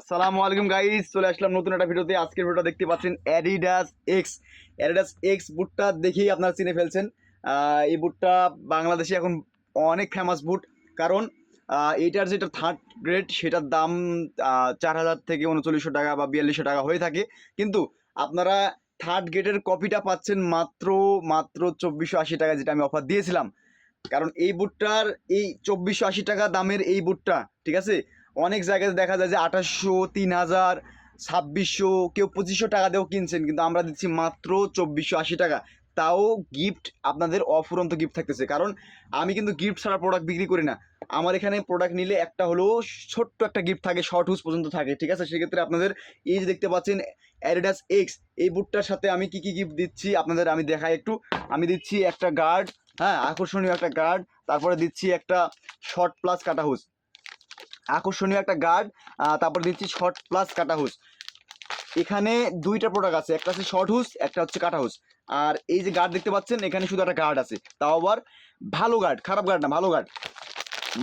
আসসালামু আলাইকুম গাইস চলে আসলাম নতুন একটা ভিডিওতে। আজকের ভিডিওটা দেখতে পাচ্ছেন অ্যাডিডাস এক্স অ্যাডিডাস এক্স বুটটা দেখেই আপনারা চিনে ফেলছেন। এই বুটটা বাংলাদেশে এখন অনেক ফেমাস বুট। কারণ এইটার যেটা থার্ড গ্রেড সেটার দাম চার হাজার থেকে উনচল্লিশশো টাকা বা বিয়াল্লিশশো টাকা হয়ে থাকে। কিন্তু আপনারা থার্ড গ্রেডের কপিটা পাচ্ছেন মাত্র মাত্র চব্বিশশো আশি টাকা যেটা আমি অফার দিয়েছিলাম। কারণ এই বুটটার এই চব্বিশশো আশি টাকা দামের এই বুটটা, ঠিক আছে? অনেক জায়গায় দেখা যায় যে আঠাশশো, তিন হাজার, ছাব্বিশশো, কেউ পঁচিশশো টাকা দিয়েও কিনছেন, কিন্তু আমরা দিচ্ছি মাত্র চব্বিশশো আশি টাকা। তাও গিফট আপনাদের অফুরন্ত গিফট থাকতেছে। কারণ আমি কিন্তু গিফট ছাড়া প্রোডাক্ট বিক্রি করি না। আমার এখানে প্রোডাক্ট নিলে একটা হলেও ছোট্ট একটা গিফট থাকে শর্ট হুজ পর্যন্ত থাকে, ঠিক আছে? সেক্ষেত্রে আপনাদের এই যে দেখতে পাচ্ছেন অ্যাডিডাস এক্স এই বুটটার সাথে আমি কি কি গিফট দিচ্ছি আপনাদের আমি দেখাই একটু। আমি দিচ্ছি একটা গার্ড হ্যাঁ আকর্ষণীয় একটা গার্ড তারপরে দিচ্ছি একটা শর্ট প্লাস কাটা হুজ আকর্ষণীয় একটা গার্ড তারপর দিচ্ছি শর্ট প্লাস কাটা হুস এখানে দুইটা প্রোডাক্ট আছে, একটা আছে শর্ট হুস একটা হচ্ছে কাটা হুস আর এই যে গার্ড দেখতে পাচ্ছেন, এখানে শুধু একটা গার্ড আছে। তাও আবার ভালো গার্ড খারাপ গার্ড না, ভালো গার্ড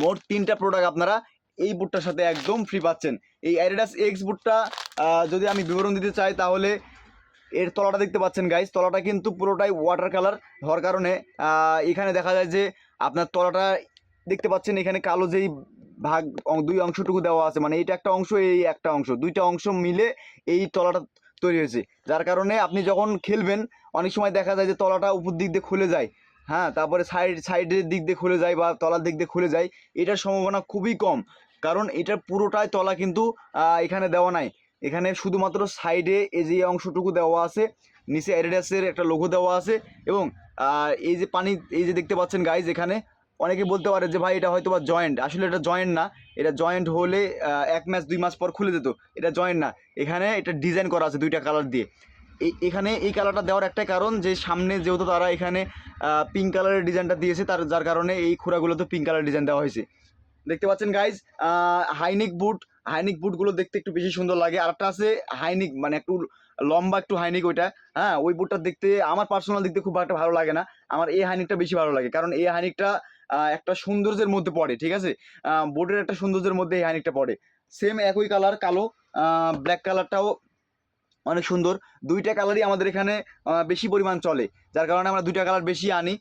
মোট তিনটা প্রোডাক্ট আপনারা এই বুটটার সাথে একদম ফ্রি পাচ্ছেন। এই অ্যাডিডাস এক্স বুটটা যদি আমি বিবরণ দিতে চাই তাহলে এর তলাটা দেখতে পাচ্ছেন গাইজ তলাটা কিন্তু পুরোটাই ওয়াটার কালার হওয়ার কারণে এখানে দেখা যায় যে আপনার তলাটা দেখতে পাচ্ছেন, এখানে কালো যেই ভাগ দুই অংশটুকু দেওয়া আছে। মানে এইটা একটা অংশ, এই একটা অংশ। দুইটা অংশ মিলে এই তলাটা তৈরি হয়েছে। যার কারণে আপনি যখন খেলবেন, অনেক সময় দেখা যায় যে তলাটা উপর দিক দিয়ে খুলে যায়। হ্যাঁ তারপরে সাইড, সাইডের দিক দিয়ে খুলে যায় বা তলার দিক দিয়ে খুলে যায়, এটার সম্ভাবনা খুবই কম। কারণ এটার পুরোটাই তলা কিন্তু এখানে দেওয়া নাই। এখানে শুধুমাত্র সাইডে এই যে অংশটুকু দেওয়া আছে, নিচে অ্যাডিডাসের একটা লোগো দেওয়া আছে এবং এই যে পানি, এই যে দেখতে পাচ্ছেন গাইজ এখানে অনেকে বলতে পারে যে ভাই এটা হয়তো বা জয়েন্ট আসলে এটা জয়েন্ট না। এটা জয়েন্ট হলে এক মাস দুই মাস পর খুলে যেত। এটা জয়েন্ট না। এখানে এটা ডিজাইন করা আছে দুইটা কালার দিয়ে। এই এখানে এই কালারটা দেওয়ার একটা কারণ যে সামনে যেহেতু তারা এখানে পিঙ্ক কালারের ডিজাইনটা দিয়েছে তার যার কারণে এই খুঁড়াগুলোতে পিঙ্ক কালার ডিজাইন দেওয়া হয়েছে। দেখতে পাচ্ছেন guys high neck boot. High neck বুটগুলো দেখতে একটু বেশি সুন্দর লাগে। আর একটা আছে হাইনিক মানে একটু লম্বা একটু হাইনিক ওইটা। হ্যাঁ ওই বুটটা দেখতে আমার পার্সোনাল দেখতে খুব একটা ভালো লাগে না। আমার এই হাইনিকটা বেশি ভালো লাগে। কারণ এই হাইনিকটা একটা সৌন্দর্যের মধ্যে পড়ে, ঠিক আছে? বোর্ডের একটা সৌন্দর্যের মধ্যে এই হাইনিকটা পড়ে। সেম একই কালার কালো ব্ল্যাক কালারটাও অনেক সুন্দর। দুইটা কালারই আমাদের এখানে বেশি পরিমাণ চলে, যার কারণে আমরা দুইটা কালার বেশি আনি।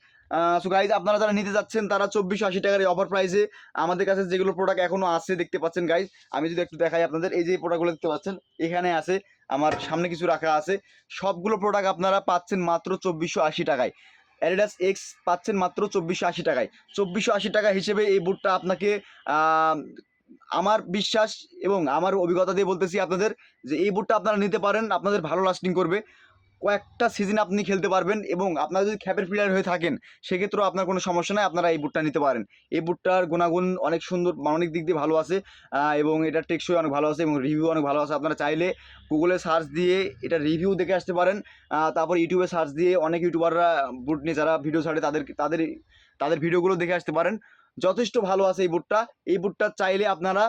সো গাইজ আপনারা যারা নিতে যাচ্ছেন, তারা চব্বিশশো আশি টাকার অফার প্রাইসে আমাদের কাছে যেগুলো প্রোডাক্ট এখনও আছে, দেখতে পাচ্ছেন গাইজ আমি যদি একটু দেখাই আপনাদের, এই যে প্রোডাক্টগুলো দেখতে পাচ্ছেন, এখানে আছে, আমার সামনে কিছু রাখা আছে। সবগুলো প্রোডাক্ট আপনারা পাচ্ছেন মাত্র চব্বিশশো আশি টাকায়। অ্যাডিডাস এক্স পাচ্ছেন মাত্র চব্বিশশো আশি টাকায়। চব্বিশশো আশি টাকা হিসেবে এই বুটটা আপনাকে আমার বিশ্বাস এবং আমার অভিজ্ঞতা দিয়ে বলতেছি আপনাদের যে এই বুটটা আপনারা নিতে পারেন, আপনাদের ভালো লাস্টিং করবে। কয়েকটা সিজন আপনি খেলতে পারবেন এবং আপনারা যদি খ্যাপের প্লেয়ার হয়ে থাকেন, সেক্ষেত্রেও আপনার কোনো সমস্যা নাই, আপনারা এই বুটটা নিতে পারেন। এই বুটটার গুণাগুণ অনেক সুন্দর মানবিক দিক দিয়ে ভালো আছে এবং এটা টেকসই অনেক ভালো আছে এবং রিভিউ অনেক ভালো আছে। আপনারা চাইলে গুগলে সার্চ দিয়ে এটা রিভিউ দেখে আসতে পারেন তারপর ইউটিউবে সার্চ দিয়ে অনেক ইউটিউবাররা বুট নিয়ে, যারা ভিডিও ছাড়ে তাদের তাদের তাদের ভিডিওগুলো দেখে আসতে পারেন। যথেষ্ট ভালো আছে এই বুটটা এই বুটটা চাইলে আপনারা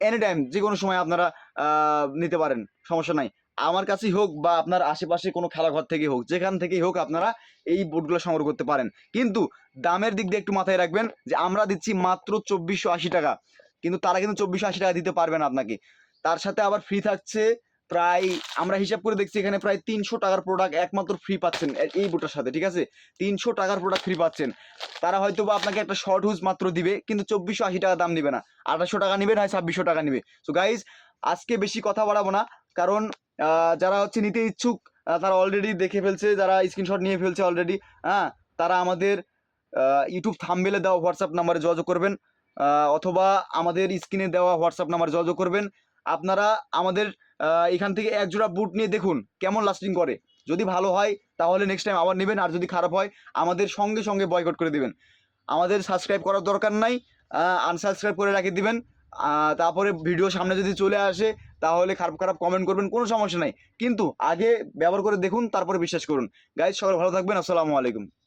এনি টাইম যে কোনো সময় আপনারা নিতে পারেন, সমস্যা নাই। আমার কাছেই হোক বা আপনার আশেপাশে কোনো খেলাঘর থেকে হোক, যেখান থেকেই হোক আপনারা এই বুটগুলো সংগ্রহ করতে পারেন। কিন্তু দামের দিক দিয়ে একটু মাথায় রাখবেন যে আমরা দিচ্ছি মাত্র চব্বিশশো আশি টাকা। কিন্তু তারা কিন্তু চব্বিশশো আশি টাকা দিতে পারবে না আপনাকে। তার সাথে আবার ফ্রি থাকছে প্রায়, আমরা হিসাব করে দেখছি এখানে প্রায় তিনশো টাকার প্রোডাক্ট একমাত্র ফ্রি পাচ্ছেন এই বুটের সাথে, ঠিক আছে? তিনশো টাকার প্রোডাক্ট ফ্রি পাচ্ছেন। তারা হয়তো বা আপনাকে একটা শর্ট হুজ মাত্র দিবে, কিন্তু চব্বিশশো আশি টাকা দাম নিবে না। আঠাশশো টাকা নিবে না ছাব্বিশশো টাকা নিবে। সো গাইজ আজকে বেশি কথা বাড়াবো না। কারণ যারা হচ্ছে নিতে ইচ্ছুক তারা অলরেডি দেখে ফেলছে, যারা স্ক্রিনশট নিয়ে ফেলছে অলরেডি হ্যাঁ তারা আমাদের ইউটিউব থামবেলে দেওয়া হোয়াটসঅ্যাপ নাম্বারে যোগাযোগ করবেন অথবা আমাদের স্ক্রিনে দেওয়া হোয়াটসঅ্যাপ নাম্বারে যোগাযোগ করবেন। আপনারা আমাদের এখান থেকে এক জোড়া বুট নিয়ে দেখুন, কেমন লাস্টিং করে। যদি ভালো হয়, তাহলে নেক্সট টাইম আবার নেবেন, আর যদি খারাপ হয়, আমাদের সঙ্গে সঙ্গে বয়কট করে দিবেন। আমাদের সাবস্ক্রাইব করার দরকার নাই আনসাবস্ক্রাইব করে রাখে দিবেন তারপরে ভিডিও সামনে যদি চলে আসে তাহলে খারাপ খারাপ কমেন্ট করবেন, কোনো সমস্যা নাই। কিন্তু আগে ব্যবহার করে দেখুন, তারপরে বিশ্বাস করুন। গাইজ সবাই ভালো থাকবেন, আসসালামু আলাইকুম।